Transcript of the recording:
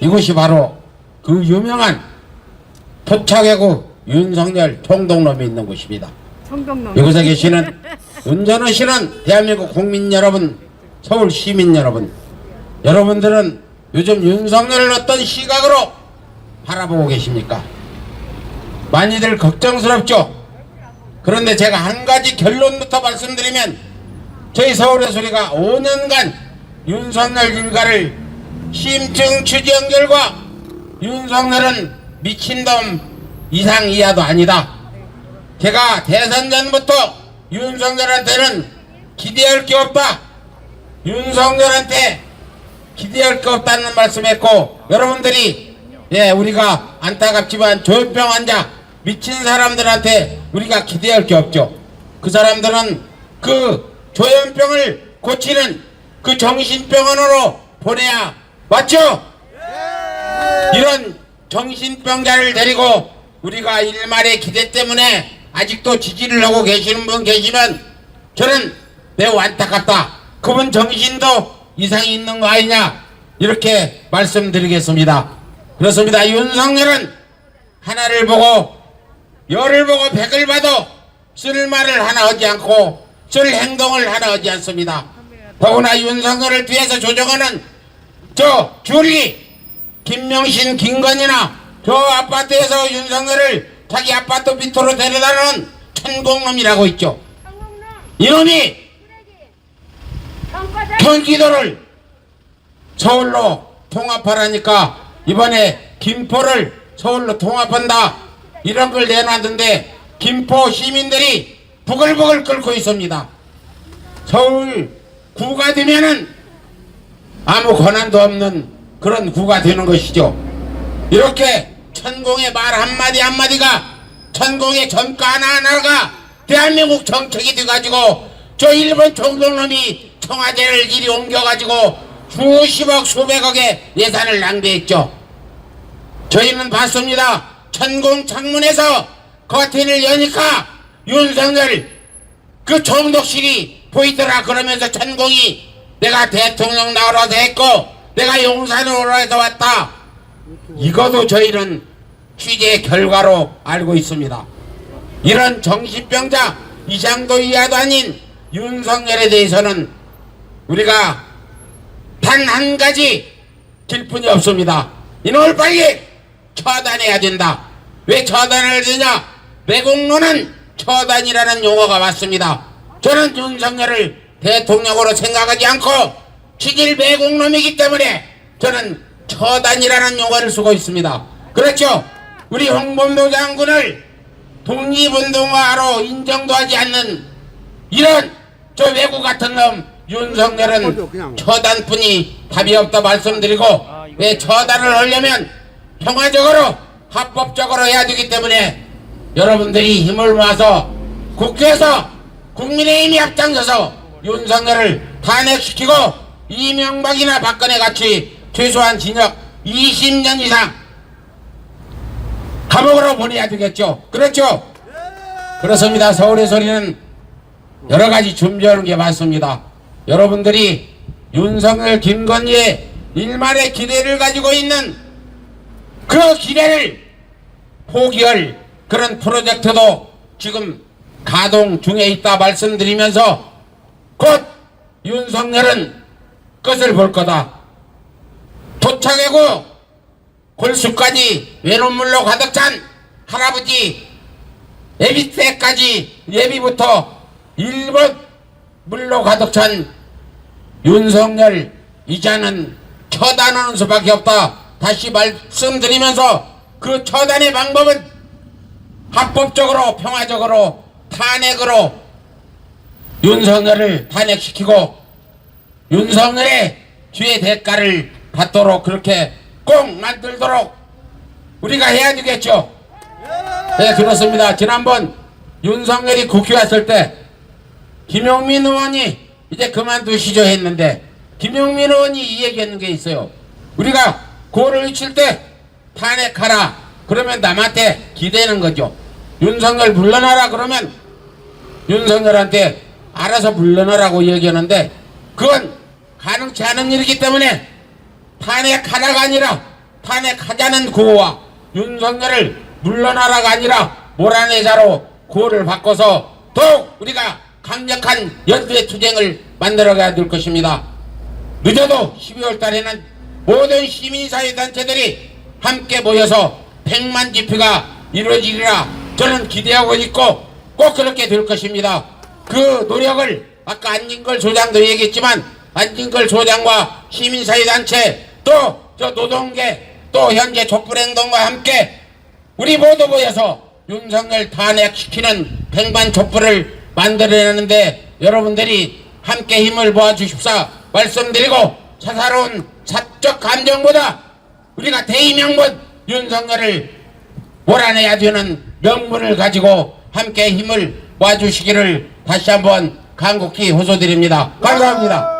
이곳이 바로 그 유명한 토착외구 윤석열 총독놈이 있는 곳입니다. 청동동. 이곳에 계시는 운전하시는 대한민국 국민 여러분, 서울 시민 여러분, 여러분들은 요즘 윤석열을 어떤 시각으로 바라보고 계십니까? 많이들 걱정스럽죠? 그런데 제가 한 가지 결론부터 말씀드리면 저희 서울의 소리가 5년간 윤석열 일가를 심층 추정 결과 윤석열은 미친놈 이상 이하도 아니다. 제가 대선 전부터 윤석열한테는 기대할 게 없다. 윤석열한테 기대할 게 없다는 말씀했고 여러분들이 예 우리가 안타깝지만 조현병 환자 미친 사람들한테 우리가 기대할 게 없죠. 그 사람들은 그 조현병을 고치는 그 정신병원으로 보내야 맞죠? 이런 정신병자를 데리고 우리가 일말의 기대 때문에 아직도 지지를 하고 계시는 분 계시면 저는 매우 안타깝다. 그분 정신도 이상이 있는 거 아니냐 이렇게 말씀드리겠습니다. 그렇습니다. 윤석열은 하나를 보고 열을 보고 백을 봐도 쓸 말을 하나 하지 않고 쓸 행동을 하나 하지 않습니다. 더구나 윤석열을 뒤에서 조정하는 저 줄리 김명신 김건희나 저 아파트에서 윤석열을 자기 아파트 밑으로 데려다는 천공놈이라고 있죠. 이놈이 경기도를 서울로 통합하라니까 이번에 김포를 서울로 통합한다 이런 걸 내놨는데 김포 시민들이 부글부글 끓고 있습니다. 서울 구가 되면은 아무 권한도 없는 그런 구가 되는 것이죠. 이렇게 천공의 말 한마디 한마디가 천공의 전가 하나하나가 대한민국 정책이 돼가지고 저 일본 총독놈이 청와대를 이리 옮겨가지고 수십억 수백억의 예산을 낭비했죠. 저희는 봤습니다. 천공 창문에서 커튼을 여니까 윤석열 그 총독실이 보이더라 그러면서 천공이 내가 대통령 나오라도 했고 내가 용산으로 해서 왔다. 이것도 저희는 취재 결과로 알고 있습니다. 이런 정신병자 이상도 이하도 아닌 윤석열에 대해서는 우리가 단 한 가지 길뿐이 없습니다. 이놈을 빨리 처단해야 된다. 왜 처단을 되냐? 매국노는 처단이라는 용어가 맞습니다. 저는 윤석열을 대통령으로 생각하지 않고 취질 매국놈이기 때문에 저는 처단이라는 용어를 쓰고 있습니다. 그렇죠? 우리 홍범도 장군을 독립운동가로 인정도 하지 않는 이런 저 외국 같은 놈 윤석열은 처단뿐이 답이 없다 말씀드리고 왜 처단을 하려면 평화적으로 합법적으로 해야 되기 때문에 여러분들이 힘을 모아서 국회에서 국민의힘이 앞장서서 윤석열을 탄핵시키고 이명박이나 박근혜 같이 최소한 징역 20년 이상 감옥으로 보내야 되겠죠. 그렇죠? 그렇습니다. 서울의 소리는 여러 가지 준비하는 게 많습니다. 여러분들이 윤석열, 김건희의 일만의 기대를 가지고 있는 그 기대를 포기할 그런 프로젝트도 지금 가동 중에 있다 말씀드리면서 곧 윤석열은 끝을 볼 거다. 도착하고 골수까지 외눈물로 가득 찬 할아버지 예비 때까지 예비부터 일본 물로 가득 찬 윤석열 이자는 처단하는 수밖에 없다. 다시 말씀드리면서 그 처단의 방법은 합법적으로 평화적으로 탄핵으로 윤석열을 탄핵시키고 윤석열의 죄의 대가를 받도록 그렇게 꼭 만들도록 우리가 해야 되겠죠. 네 그렇습니다. 지난번 윤석열이 국회 왔을 때 김용민 의원이 이제 그만두시죠 했는데 김용민 의원이 이 얘기했는 게 있어요. 우리가 고를 칠 때 탄핵하라 그러면 남한테 기대는 거죠. 윤석열 물러나라 그러면 윤석열한테 알아서 물러나라고 얘기하는데 그건 가능치 않은 일이기 때문에 탄핵하라가 아니라 탄핵하자는 구호와 윤석열을 물러나라가 아니라 몰아내자로 구호를 바꿔서 더욱 우리가 강력한 연대 투쟁을 만들어가야 될 것입니다. 늦어도 12월 달에는 모든 시민사회 단체들이 함께 모여서 100만 집회가 이루어지리라 저는 기대하고 있고 꼭 그렇게 될 것입니다. 그 노력을 아까 안진걸 소장도 얘기했지만 안진걸 소장과 시민사회 단체 또 저 노동계 또 현재 촛불행동과 함께 우리 모두 모여서 윤석열 탄핵시키는 백만 촛불을 만들어내는데 여러분들이 함께 힘을 모아주십사 말씀드리고 사사로운 사적 감정보다 우리가 대의명분 윤석열을 몰아내야 되는 명분을 가지고 함께 힘을 모아주시기를 다시 한번 간곡히 호소드립니다. 감사합니다.